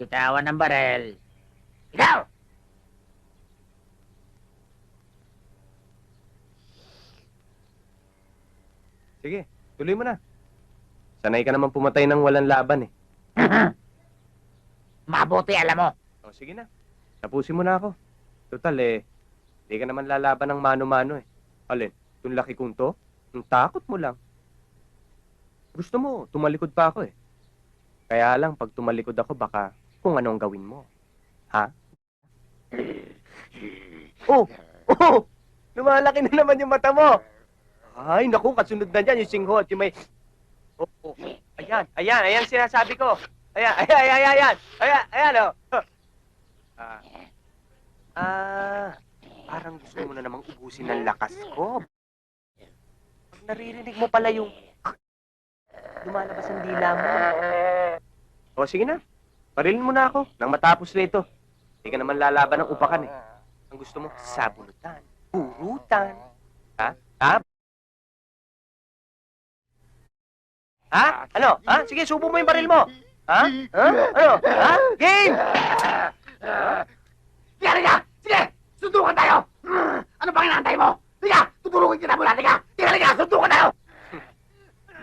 Bitawan ng barel. Ikaw! Sige, tuloy mo na. Sanay ka naman pumatay ng walang laban eh. Mabuti, alam mo. O, sige na. Tapusin mo na ako. Total eh, di ka naman lalaban ng mano-mano eh. Alin, yung laki kong to? Ang takot mo lang. Gusto mo, tumalikod pa ako eh. Kaya lang, pag tumalikod ako, baka kung anong gawin mo. Ha? Oh! Oh! Lumalaki na naman yung mata mo! Ay, naku, kasunod na dyan yung singho at yung may... Oh, oh. Ayan, ayan, ayan sinasabi ko. Ayan, ayan, ayan, ayan, ayan, ayan, ayan, oh. Ah, ah, parang gusto mo na namang ubusin ng lakas ko. Pag naririnig mo pala yung lumalabas ang dila mo. O, sige na. Parilin mo na ako nang matapos na ito. Hindi ka naman lalaban ng upakan eh. Ang gusto mo, sabunutan, purutan. Ha? Ha? Ha? Ano? Ha? Sige, subo mo yung baril mo. Ha? Ha? Ano? Ha? Game! Sige, halika! Sige! Sundukan tayo! Ano bang inaantay mo? Halika! Tutulungin kita mula! Sige, halika! Sundukan tayo!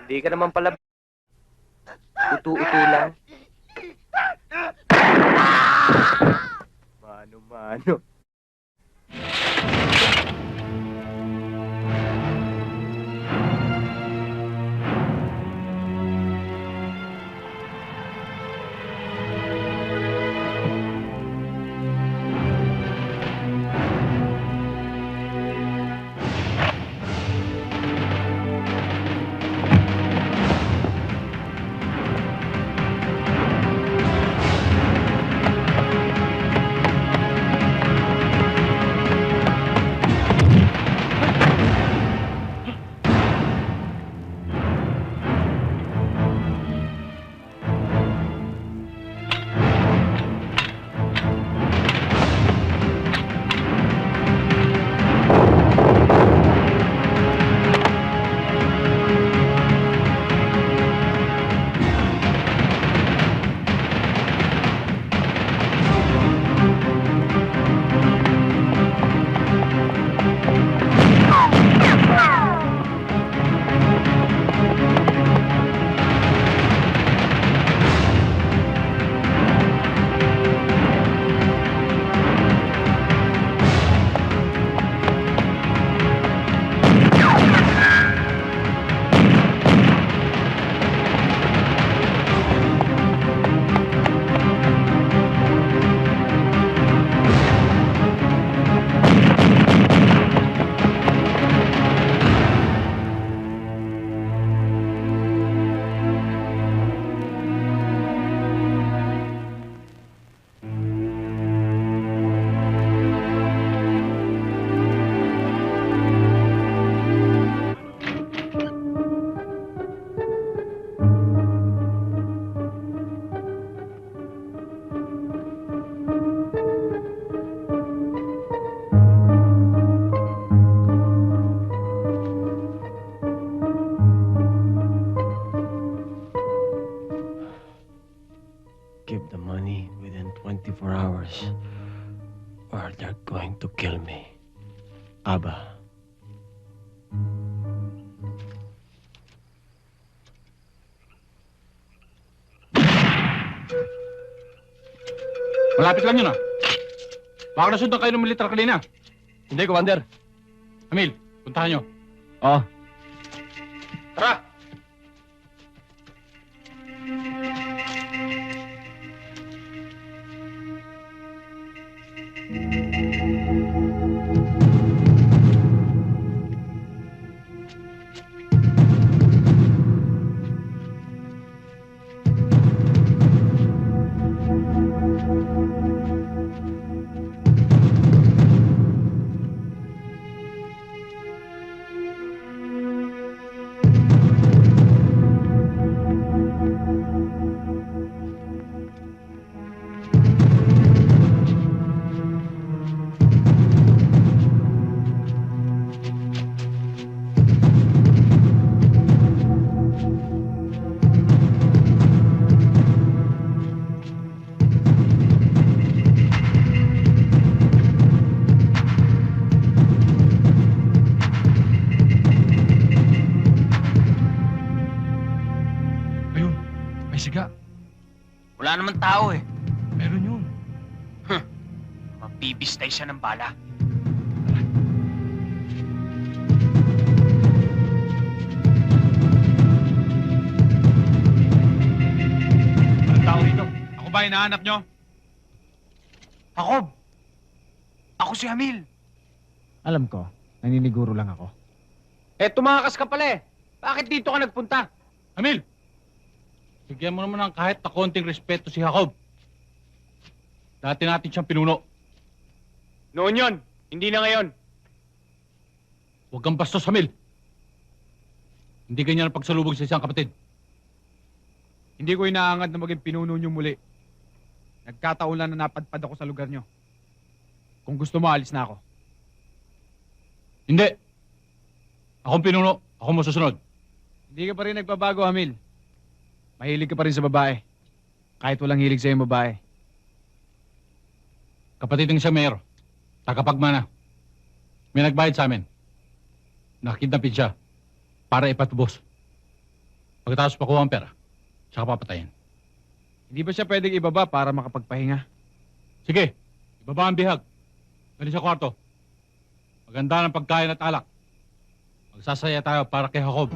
Hindi ka naman pala utu-utu lang. The money within 24 hours, or they're going to kill me. Aba. Malapit lang yun ah. Baka nasundan kayo ng militar kanina. Hindi, Commander. Emil, puntahan nyo. Oh, Tara! Siga. Wala naman tao eh. Meron yun. Mabibistay siya ng bala. Anong tao rito? Ako ba hinahanap nyo? Jacob! Ako si Hamil. Alam ko, naniniguro lang ako. Eh, tumakas ka pala eh. Bakit dito ka nagpunta? Hamil! Bigyan mo naman ng kahit na konting respeto si Jacob. Dati natin siyang pinuno. Noon yon, hindi na ngayon. Huwag kang bastos, Hamil. Hindi ganyan ang pagsalubog sa isang kapatid. Hindi ko inaangad na maging pinuno niyo muli. Nagkataon lang na napadpad ako sa lugar niyo. Kung gusto mo, alis na ako. Hindi. Akong pinuno. Ako mo susunod. Hindi ka pa rin nagbabago, Hamil. Mahilig ka pa rin sa babae. Kahit walang hilig sa'yo yung babae. Kapatid ng mayor. Tagapagmana. May nagbayad sa amin. Nakakidnapin siya para ipatubos. Pagkatapos pakuha ang pera, saka papatayin. Hindi ba siya pwedeng ibaba para makapagpahinga? Sige, ibaba ang bihag. Dali sa kwarto. Maganda ng pagkain at alak. Magsasaya tayo para kay Jacob.